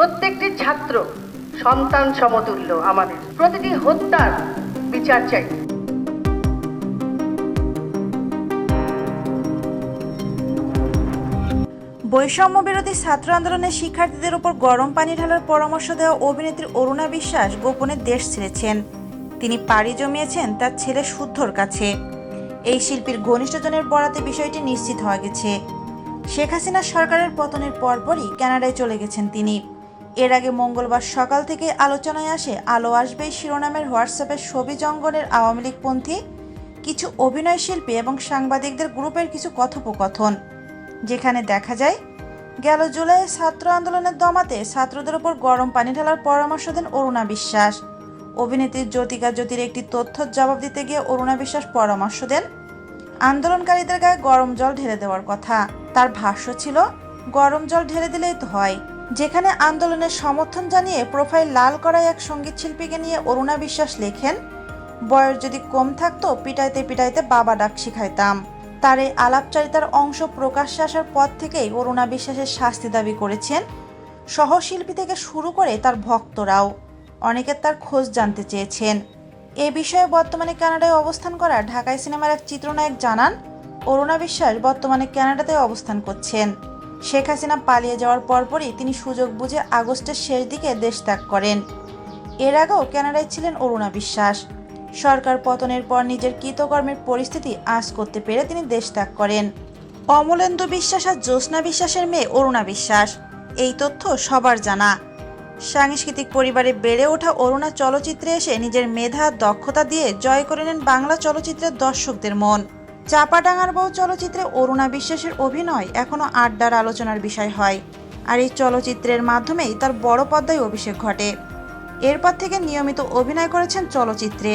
প্রত্যেকটি ছাত্র সন্তান সমতুল্য আমাদের। প্রতিটি হত্যার বিচার চাই। বৈষম্য বিরোধী ছাত্র আন্দোলনের শিক্ষার্থীদের উপর গরম পানি ঢালার পরামর্শ দেওয়া অভিনেত্রী অরুণা বিশ্বাস গোপনে দেশ ছেড়েছেন। তিনি পাড়ি জমিয়েছেন তার ছেলে শুদ্ধর কাছে। এই শিল্পীর ঘনিষ্ঠজনের বরাতে বিষয়টি নিশ্চিত হয়ে গেছে। শেখ হাসিনা সরকারের পতনের পরপরই কানাডায় চলে গেছেন তিনি। এর আগে মঙ্গলবার সকাল থেকে আলোচনায় আসে, আলো আসবে শিরোনামের হোয়াটসঅ্যাপের ছবি জঙ্গলের আওয়ামী লীগপন্থী কিছু অভিনয় শিল্পী এবং সাংবাদিকদের গ্রুপের কিছু কথোপকথন। যেখানে দেখা যায়, গেল জুলাই ছাত্র আন্দোলনের দমাতে ছাত্রদের ওপর গরম পানি ঢালার পরামর্শ দেন অরুণা বিশ্বাস। অভিনেত্রী জ্যোতিকা জ্যোতির একটি তথ্যর জবাব দিতে গিয়ে অরুণা বিশ্বাস পরামর্শ দেন, আন্দোলনকারীদের গায়ে গরম জল ঢেলে দেওয়ার কথা। তার ভাষ্য ছিল, গরম জল ঢেলে দিলেই তো হয়। যেখানে আন্দোলনের সমর্থন জানিয়ে প্রোফাইল লাল করা এক সংগীত শিল্পীকে নিয়ে অরুণা বিশ্বাস লেখেন, বয়স যদি কম থাকতো, পিটাইতে পিটাইতে বাবা ডাক শিখাইতাম। তার এই আলাপচারিতার অংশ প্রকাশ্যে আসার পর থেকেই অরুণা বিশ্বাসের শাস্তি দাবি করেছেন। সহশিল্পী থেকে শুরু করে তার ভক্তরাও অনেকে তার খোঁজ জানতে চেয়েছেন। এ বিষয়ে বর্তমানে কানাডায় অবস্থান করা ঢাকায় সিনেমার এক চিত্রনায়ক জানান, অরুণা বিশ্বাস বর্তমানে কানাডাতে অবস্থান করছেন। শেখ হাসিনা পালিয়ে যাওয়ার পরপরই তিনি সুযোগ বুঝে আগস্টের শেষ দিকে দেশ ত্যাগ করেন। এর আগেও কানাডায় ছিলেন অরুণা বিশ্বাস। সরকার পতনের পর নিজের কৃতকর্মের পরিস্থিতি আঁচ করতে পেরে তিনি দেশ ত্যাগ করেন। অমলেন্দু বিশ্বাস আর জ্যোৎস্না বিশ্বাসের মেয়ে অরুণা বিশ্বাস। এই তথ্য সবার জানা। সাংস্কৃতিক পরিবারে বেড়ে ওঠা অরুণা চলচ্চিত্রে এসে নিজের মেধা দক্ষতা দিয়ে জয় করে নেন বাংলা চলচ্চিত্রের দর্শকদের মন। চাপাডাঙ্গার বউ চলচ্চিত্রে অরুণা বিশ্বাসের অভিনয় এখনও আড্ডার আলোচনার বিষয় হয়। আর এই চলচ্চিত্রের মাধ্যমেই তার বড় পর্দায় অভিষেক ঘটে। এরপর থেকে নিয়মিত অভিনয় করেছেন চলচ্চিত্রে।